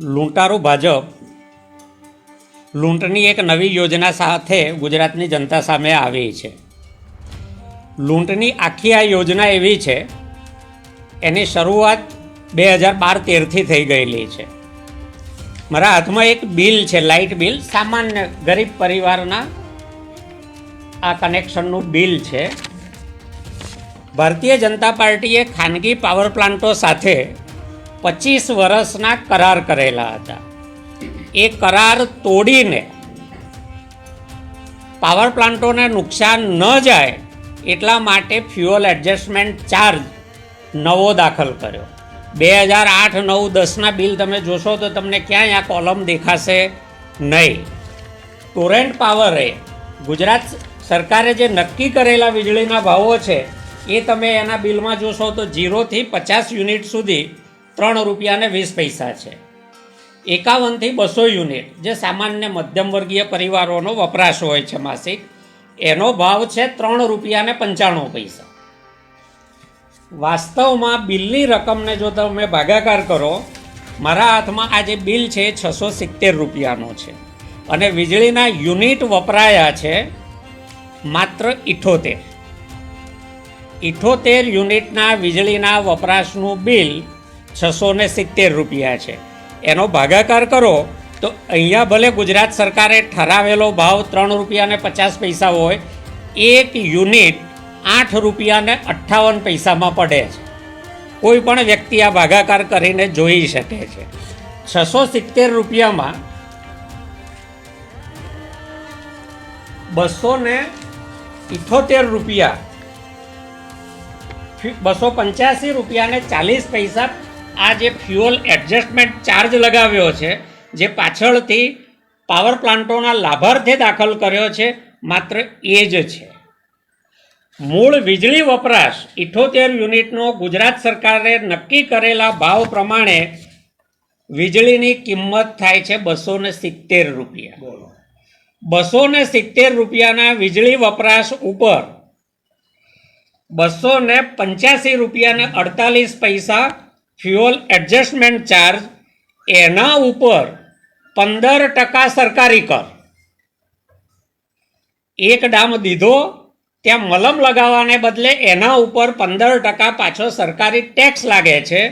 લૂંટારું ભાજપ લૂંટની એક નવી યોજના સાથે ગુજરાતની જનતા સામે આવી છે. લૂંટની આખી આ યોજના એવી છે, એની શરૂઆત બે હજાર બાર તેરથી થઈ ગયેલી છે. મારા હાથમાં એક બિલ છે, લાઇટ બિલ. સામાન્ય ગરીબ પરિવારના આ કનેક્શનનું બિલ છે. ભારતીય જનતા પાર્ટીએ ખાનગી પાવર પ્લાન્ટો સાથે પચીસ વર્ષના કરાર કરેલા હતા. એ કરાર તોડીને પાવર પ્લાન્ટોને નુકસાન ન જાય એટલા માટે ફ્યુઅલ એડજસ્ટમેન્ટ ચાર્જ નવો દાખલ કર્યો. બે હજાર આઠ, નવ, દસના બિલ તમે જોશો તો તમને ક્યાંય આ કોલમ દેખાશે નહીં. ટોરેન્ટ પાવરે ગુજરાત સરકારે જે નક્કી કરેલા વીજળીના ભાવો છે, એ તમે એના બિલમાં જોશો તો જીરોથી પચાસ યુનિટ સુધી ત્રણ રૂપિયા ને વીસ પૈસા છે. એકાવનથી બસો યુનિટ, જે સામાન્ય મધ્યમવર્ગીય પરિવારોનો વપરાશ હોય છે માસિક, એનો ભાવ છે ત્રણ રૂપિયા ને પંચાણું પૈસા. વાસ્તવમાં બિલની રકમને જો તમે ભાગાકાર કરો, મારા હાથમાં આ જે બિલ છે એ છસો સિત્તેર રૂપિયાનો છે. અને વીજળીના યુનિટ વપરાયા છે માત્ર ઇઠોતેર. ઇઠોતેર યુનિટના વીજળીના વપરાશનું બિલ છસો ને સિત્તેર રૂપિયા છે. એનો ભાગાકાર કરો, તો અહીંયા ભલે ગુજરાત સરકારે ઠરાવેલો ભાવ ત્રણ રૂપિયા ને પચાસ પૈસા હોય, એક યુનિટ આઠ રૂપિયા ને અઠ્ઠાવન પૈસામાં પડે છે. કોઈ પણ વ્યક્તિ આ ભાગાકાર કરીને જોઈ શકે છે. છસો સિત્તેર રૂપિયામાં બસો ને ઇઠોતેર રૂપિયા બસો પંચ્યાસી રૂપિયા ને ચાલીસ પૈસા આ જે ફ્યુઅલ એડજસ્ટમેન્ટ ચાર્જ લગાવ્યો છે જે પાછળથી પાવર પ્લાન્ટોના લાભાર્થે દાખલ કર્યો છે માત્ર એ જ છે. મૂળ વીજળી વપરાશ ઇઠોતેર યુનિટનો ગુજરાત સરકારે નક્કી કરેલા ભાવ પ્રમાણે વીજળીની કિંમત થાય છે બસો ને સિત્તેર રૂપિયા. બસો ને સિત્તેર રૂપિયાના વીજળી વપરાશ ઉપર બસો ને પંચ્યાસી રૂપિયા ને અડતાલીસ પૈસા ફ્યુઅલ એડજસ્ટમેન્ટ ચાર્જ એના ઉપર પંદર ટકા સરકારી કર. એક ડામ દીધો, ત્યાં મલમ લગાવવાને બદલે એના ઉપર પંદર ટકા પાછો સરકારી ટેક્સ લાગે છે.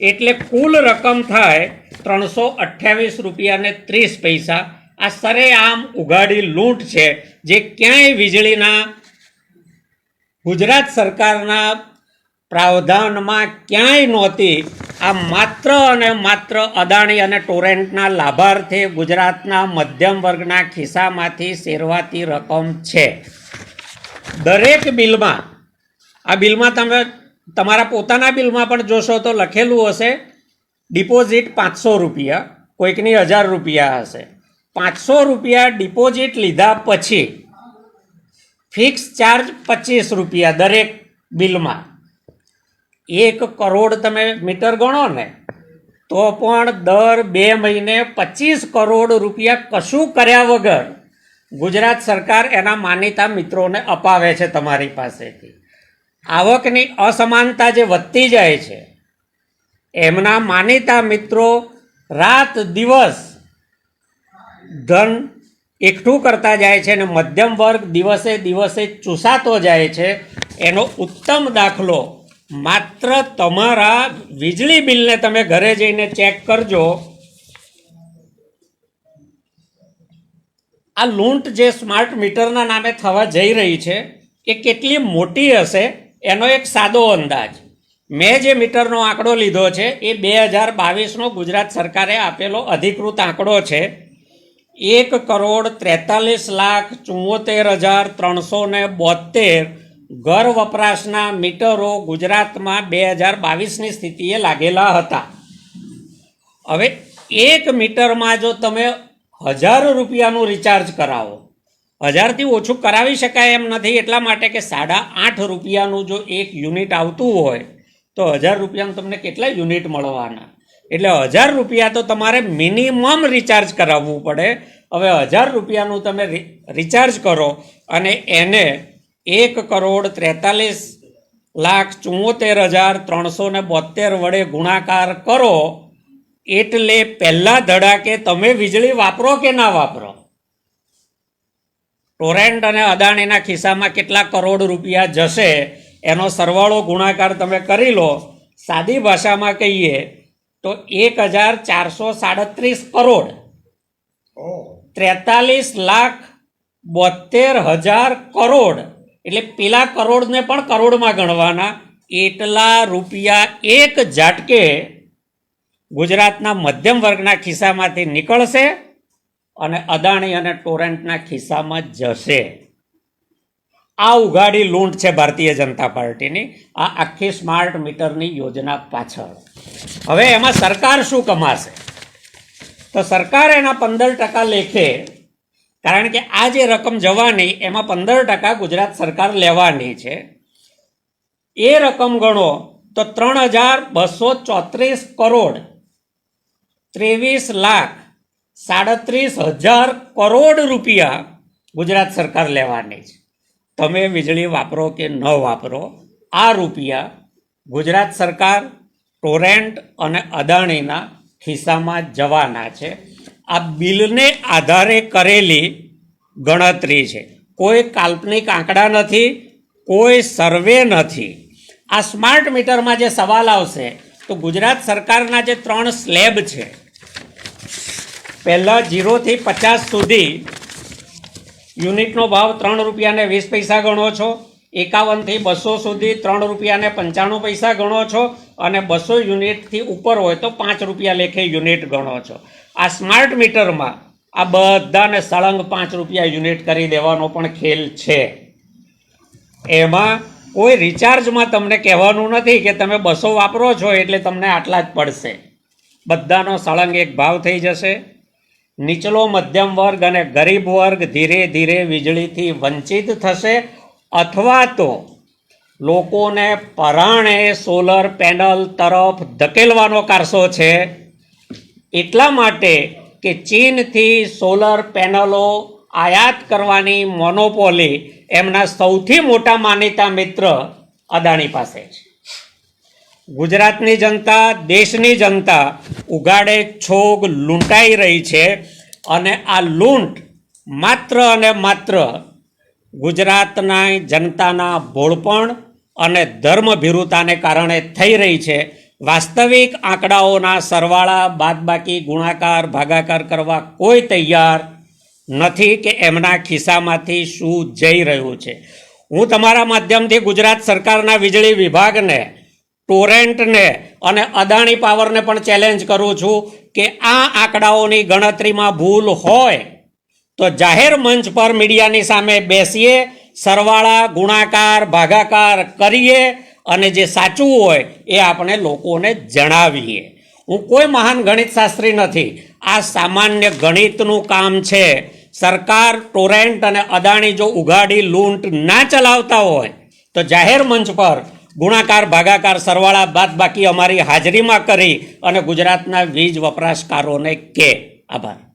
એટલે કુલ રકમ થાય ત્રણસો અઠ્યાવીસ રૂપિયાને ત્રીસ પૈસા. આ સરેઆમ ઉઘાડી લૂંટ છે, જે ક્યાંય વીજળીના ગુજરાત સરકારના પ્રાવધાનમાં ક્યાંય નહોતી. આ માત્ર અને માત્ર અદાણી અને ટોરેન્ટના લાભાર્થે ગુજરાતના મધ્યમ વર્ગના ખિસ્સામાંથી શેરવાતી રકમ છે. દરેક બિલમાં, આ બિલમાં તમે, તમારા પોતાના બિલમાં પણ જોશો તો લખેલું હશે, ડિપોઝિટ પાંચસો રૂપિયા, કોઈકની હજાર રૂપિયા હશે. પાંચસો રૂપિયા ડિપોઝિટ લીધા પછી ફિક્સ ચાર્જ પચીસ રૂપિયા દરેક બિલમાં. એક કરોડ તમે મીટર ગણો ને, તો પણ દર બે મહિને પચીસ કરોડ રૂપિયા કશું કર્યા વગર ગુજરાત સરકાર એના માનીતા મિત્રોને અપાવે છે તમારી પાસેથી. આવકની અસમાનતા જે વધતી જાય છે, એમના માનીતા મિત્રો રાત દિવસ ધન એકઠું કરતા જાય છે અને મધ્યમ વર્ગ દિવસે દિવસે ચૂસાતો જાય છે, એનો ઉત્તમ દાખલો માત્ર તમારા વીજળી બિલને તમે ઘરે જઈને ચેક કરજો. આ લૂંટ જે સ્માર્ટ મીટરના નામે થવા જઈ રહી છે, એ કેટલી મોટી હશે, એનો એક સાદો અંદાજ. મેં જે મીટરનો આંકડો લીધો છે, એ બે હજાર બાવીસનો ગુજરાત સરકારે આપેલો અધિકૃત આંકડો છે. એક કરોડ ત્રેતાલીસ લાખ ચુમ્મોતેર હજાર ત્રણસો ને બોતેર ઘર વપરાશના મીટરો ગુજરાતમાં બે હજાર બાવીસની સ્થિતિએ લાગેલા હતા. હવે એક મીટરમાં જો તમે હજાર રૂપિયાનું રિચાર્જ કરાવો, હજારથી ઓછું કરાવી શકાય એમ નથી, એટલા માટે કે સાડા આઠ રૂપિયાનું જો એક યુનિટ આવતું હોય, તો હજાર રૂપિયાનું તમને કેટલા યુનિટ મળવાના? એટલે હજાર રૂપિયા તો તમારે મિનિમમ રિચાર્જ કરાવવું પડે. હવે હજાર રૂપિયાનું તમે રિચાર્જ કરો અને એને એક કરોડ ત્રેતાલીસ લાખ ચુમ્મોતેર હજાર ત્રણસો ને બોતેર વડે ગુણાકાર કરો એટલે પહેલા ધડાકે તમે વીજળી વાપરો કે ના વાપરો? ટોરેન્ટ અને અદાણીના ખિસ્સામાં કેટલા કરોડ રૂપિયા જશે એનો સરવાળો ગુણાકાર તમે કરી લો સાદી ભાષામાં કહીએ તો એક હજાર ચારસો સાડત્રીસ કરોડ. ત્રેતાલીસ લાખ બોતેર હજાર કરોડ. એટલે પેલા કરોડને પણ કરોડમાં ગણવાના. એટલા રૂપિયા એક ઝાટકે ગુજરાતના મધ્યમ વર્ગના ખિસ્સામાંથી નીકળશે અને અદાણી અને ટોરેન્ટના ખિસ્સામાં જશે. આ ઉઘાડી લૂંટ છે ભારતીય જનતા પાર્ટીની. આ આખી સ્માર્ટ મીટરની યોજના પાછળ. હવે એમાં સરકાર શું કમાશે? તો સરકાર એના પંદર ટકા લેખે કારણ કે આ જે રકમ જવાની, એમાં પંદર ટકા ગુજરાત સરકાર લેવાની છે. એ રકમ ગણો તો ત્રણ હજાર બસો ચોત્રીસ કરોડ, ત્રેવીસ લાખ, સાડત્રીસ હજાર કરોડ રૂપિયા ગુજરાત સરકાર લેવાની છે. તમે વીજળી વાપરો કે ન વાપરો, આ રૂપિયા ગુજરાત સરકાર, ટોરેન્ટ અને અદાણીના ખિસ્સામાં જવાના છે. આ બિલને આધારે કરેલી ગણતરી છે. કોઈ કાલ્પનિક આંકડા નથી, કોઈ સર્વે નથી. આ સ્માર્ટ મીટરમાં જે સવાલ આવશે, તો ગુજરાત સરકારના જે ત્રણ સ્લેબ છે, પહેલાં જીરોથી પચાસ સુધી યુનિટનો ભાવ ત્રણ રૂપિયાને વીસ પૈસા ગણો છો એકાવનથી બસો સુધી ત્રણ રૂપિયાને પંચાણું પૈસા ગણો છો અને બસો યુનિટથી ઉપર હોય તો પાંચ રૂપિયા લેખે યુનિટ ગણો છો. આ સ્માર્ટ મીટરમાં આ બધાને સળંગ પાંચ રૂપિયા યુનિટ કરી દેવાનો પણ ખેલ છે. એમાં કોઈ રિચાર્જમાં તમને કહેવાનું નથી કે તમે બસો વાપરો છો એટલે તમને આટલા જ પડશે. બધાનો સળંગ એક ભાવ થઈ જશે. નીચલો મધ્યમ વર્ગ અને ગરીબ વર્ગ ધીરે ધીરે વીજળીથી વંચિત થશે અથવા તો લોકોને પરાણે સોલર પેનલ તરફ ધકેલવાનો કારસો છે, એટલા માટે કે ચીનથી સોલર પેનલો આયાત કરવાની મોનોપોલી એમના સૌથી મોટા માનીતા મિત્ર અદાણી પાસે છે. ગુજરાતની જનતા, દેશની જનતા ઉગાડે છોગ લૂંટાઈ રહી છે અને આ લૂંટ માત્ર અને માત્ર ગુજરાતના જનતાના ભોળપણ અને ધર્મભીરુતાને કારણે થઈ રહી છે. વાસ્તવિક આંકડાઓના સરવાળા બાદબાકી, ગુણાકાર, ભાગાકાર કરવા કોઈ તૈયાર નથી કે એમના ખિસ્સામાંથી શું જઈ રહ્યું છે. હું તમારા માધ્યમથી ગુજરાત સરકારના વીજળી વિભાગને, ટોરેન્ટને અને અદાણી પાવરને પણ ચેલેન્જ કરું છું કે આ આંકડાઓની ગણતરીમાં ભૂલ હોય તો જાહેર મંચ પર મીડિયાની સામે બેસીએ, સરવાળા, ગુણાકાર, ભાગાકાર કરીએ અને જે સાચું હોય એ આપણે લોકોને જણાવીએ. હું કોઈ મહાન ગણિત શાસ્ત્રી નથી. આ સામાન્ય ગણિતનું કામ છે. સરકાર, ટોરેન્ટ અને અદાણી જો ઉઘાડી લૂંટ ના ચલાવતા હોય, તો જાહેર મંચ પર ગુણાકાર, ભાગાકાર, સરવાળા બાદ બાકી અમારી હાજરીમાં કરી અને ગુજરાતના વીજ વપરાશકારોને કે. આભાર.